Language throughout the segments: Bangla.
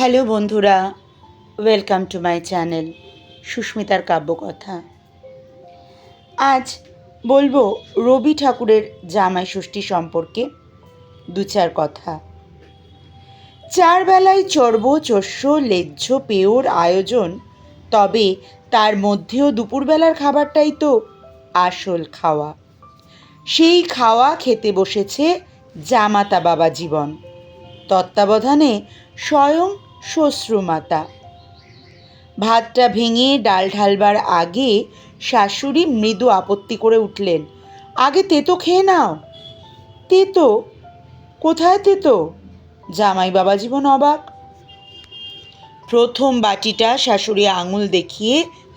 হ্যালো বন্ধুরা ওয়েলকাম টু মাই চ্যানেল সুস্মিতার কাব্যকথা। আজ বলব রবি ঠাকুরের জামাই ষষ্ঠী সম্পর্কে দু চার কথা। চার বেলায় চর্ব, চস্য, লেজ্জ, পেয়োর আয়োজন, তবে তার মধ্যেও দুপুরবেলার খাবারটাই তো আসল খাওয়া। সেই খাওয়া খেতে বসেছে জামাতা বাবা জীবন। তত্ত্বাবধানে স্বয়ং শ্বশ্রুমাতা ভাতটা ভেঙে ডাল ঢালবার আগে শাশুড়ি মৃদু আপত্তি করে উঠলেন, আগে তেতো খেয়ে নাও। তেতো? কোথায় তেতো? জামাই বাবা জীবন অবাক। প্রথম বাটিটা শাশুড়ি আঙুল দেখিয়ে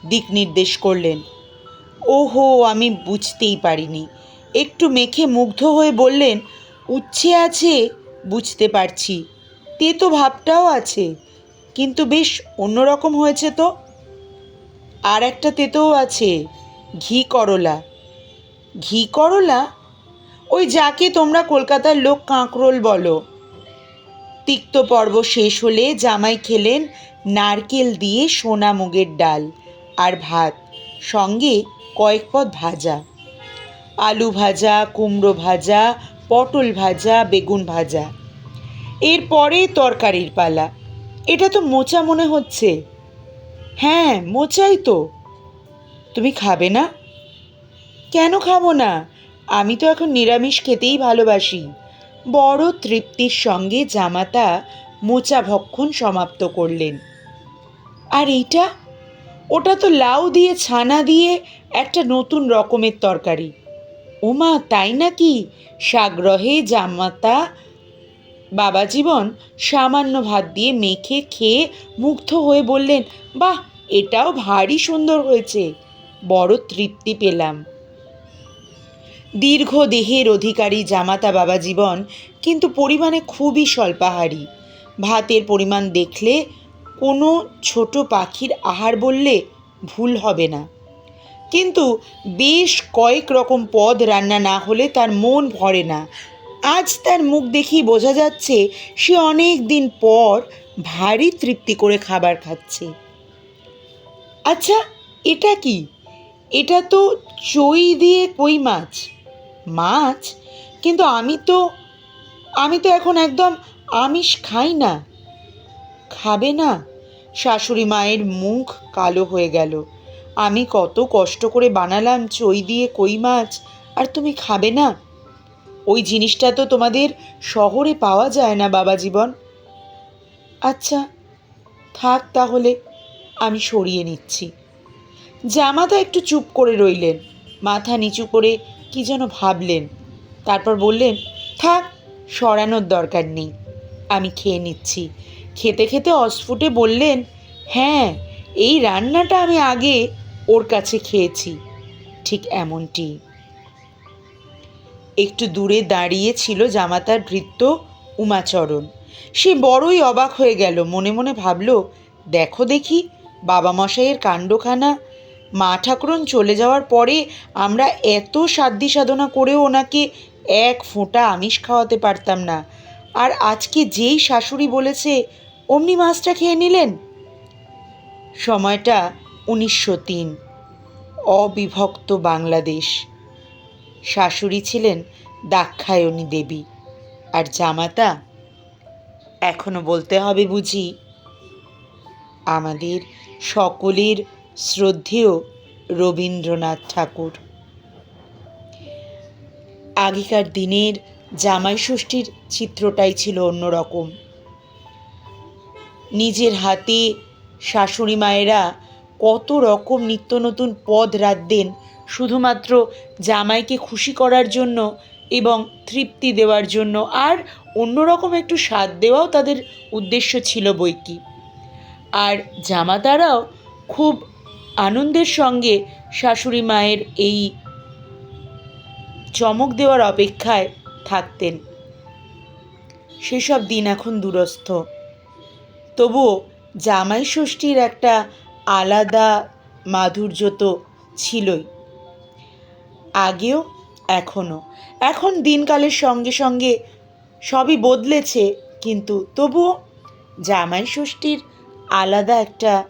দিক নির্দেশ করলেন, ওহো, আমি বুঝতেই পারিনি। একটু মেখে মুগ্ধ হয়ে বললেন, উচ্ছে আছে, বুঝতে পারছি। তেতো ভাবটাও আছে, কিন্তু বেশ অন্যরকম হয়েছে তো। আর একটা তেতোও আছে, ঘি করলা। ঘি করলা? ওই যাকে তোমরা কলকাতার লোক কাঁকরোল বলো। তিক্ত পর্ব শেষ হলে জামাই খেলেন নারকেল দিয়ে সোনা মুগের ডাল আর ভাত, সঙ্গে কয়েক পদ ভাজা। আলু ভাজা, কুমড়ো ভাজা, পটল ভাজা, বেগুন ভাজা। এরপরে তরকারির পালা। এটা তো মোচা মনে হচ্ছে। হ্যাঁ মোচাই তো। তুমি খাবে না? কেন খাব না? আমি তো এখন নিরামিষ খেতেই ভালোবাসি। বড় তৃপ্তির সঙ্গে জামাতা মোচা ভক্ষণ সমাপ্ত করলেন। আর এইটা? ওটা তো লাউ দিয়ে, ছানা দিয়ে একটা নতুন রকমের তরকারি। ওমা তাই নাকি? সাগ্রহে জামাতা বাবা জীবন সামান্য ভাত দিয়ে মেখে খেয়ে মুগ্ধ হয়ে বললেন, বাহ, এটাও ভারী সুন্দর হয়েছে। বড় তৃপ্তি পেলাম। দীর্ঘ দেহের অধিকারী জামাতা বাবা জীবন কিন্তু পরিমাণে খুবই স্বল্পাহারী। ভাতের পরিমাণ দেখলে কোনো ছোট পাখির আহার বললে ভুল হবে না। কিন্তু বেশ কয়েক রকম পদ রান্না না হলে তার মন ভরে না। আজ তার মুখ দেখেই বোঝা যাচ্ছে সে অনেক দিন পর ভারী তৃপ্তি করে খাবার খাচ্ছে। আচ্ছা এটা কি? এটা তো চই দিয়ে কই মাছ? মাছ? কিন্তু আমি তো আমি তো এখন একদম আমিষ খাই না। খাবে না? শাশুড়ি মায়ের মুখ কালো হয়ে গেল। আমি কত কষ্ট করে বানালাম চই দিয়ে কই মাছ, আর তুমি খাবে না? ওই জিনিসটা তো তোমাদের শহরে পাওয়া যায় না, বাবা জীবন। আচ্ছা থাক তাহলে, আমি সরিয়ে নিচ্ছি। জামাতা একটু চুপ করে রইলেন। মাথা নিচু করে কি যেন ভাবলেন। তারপর বললেন, থাক, সরানোর দরকার নেই, আমি খেয়ে নিচ্ছি। খেতে খেতে অস্ফুটে বললেন হ্যাঁ এই রান্নাটা আমি আগে ওর কাছে খেয়েছি, ঠিক এমনটি। একটু দূরে দাঁড়িয়ে ছিল জামাতার ভৃত্য উমাচরণ। সে বড়ই অবাক হয়ে গেল, মনে মনে ভাবল, দেখো দেখি বাবা মশাইয়ের কাণ্ডখানা। মা ঠাকুরন চলে যাওয়ার পরে আমরা এত সাধ্য সাধনা করেও ওনাকে এক ফোঁটা আমিষ খাওয়াতে পারতাম না। আর আজকে যেই শাশুড়ি বলেছে, অমনি মাছটা খেয়ে নিলেন? সময়টা উনিশশো তিন। অবিভক্ত বাংলাদেশ। শাশুড়ি ছিলেন দাক্ষায়ণী দেবী। আর জামাতা, এখনও বলতে হবে বুঝি, আমাদের সকলের শ্রদ্ধেয় রবীন্দ্রনাথ ঠাকুর। আগেকার দিনের জামাই ষষ্ঠীর চিত্রটাই ছিল অন্যরকম। নিজের হাতে শাশুড়ি মায়েরা কত রকম নিত্য নতুন পদ রাঁধতেন শুধুমাত্র জামাইকে খুশি করার জন্য এবং তৃপ্তি দেওয়ার জন্য, আর অন্যরকম একটু স্বাদ দেওয়াও তাদের উদ্দেশ্য ছিল বই কি আর জামাতারাও খুব আনন্দের সঙ্গে শাশুড়ি মায়ের এই চমক দেওয়ার অপেক্ষায় থাকতেন। সেসব দিন এখন দূরস্থ। তবুও জামাই ষষ্ঠীর একটা আলাদা মাধুর্য তো ছিলই। আগেও এখনও। এখন দিনকালের সঙ্গে সঙ্গে সবই বদলেছে, কিন্তু তবুও জামাই ষষ্ঠীর আলাদা একটা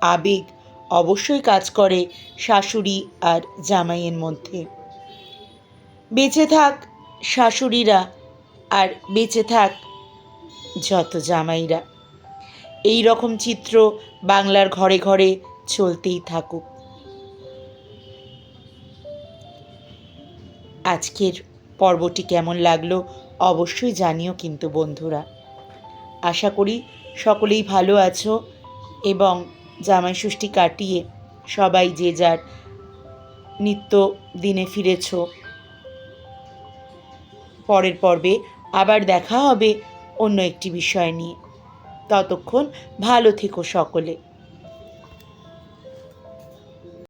আবেগ অবশ্যই কাজ করে শাশুড়ি আর জামাইয়ের মধ্যে। বেঁচে থাক শাশুড়িরা আর বেঁচে থাক যত জামাইরা। এই রকম চিত্র বাংলার ঘরে ঘরে চলতেই থাকুক। আজকের পর্বটি কেমন লাগল অবশ্যই জানিও কিন্তু বন্ধুরা। আশা করি সকলেই ভালো আছো এবং জামাই ষষ্ঠী কাটিয়ে সবাই যে যার নিত্য দিনে ফিরেছ। পরের পর্বে আবার দেখা হবে অন্য একটি বিষয় নিয়ে। ততক্ষণ ভালো থেকো সকলে।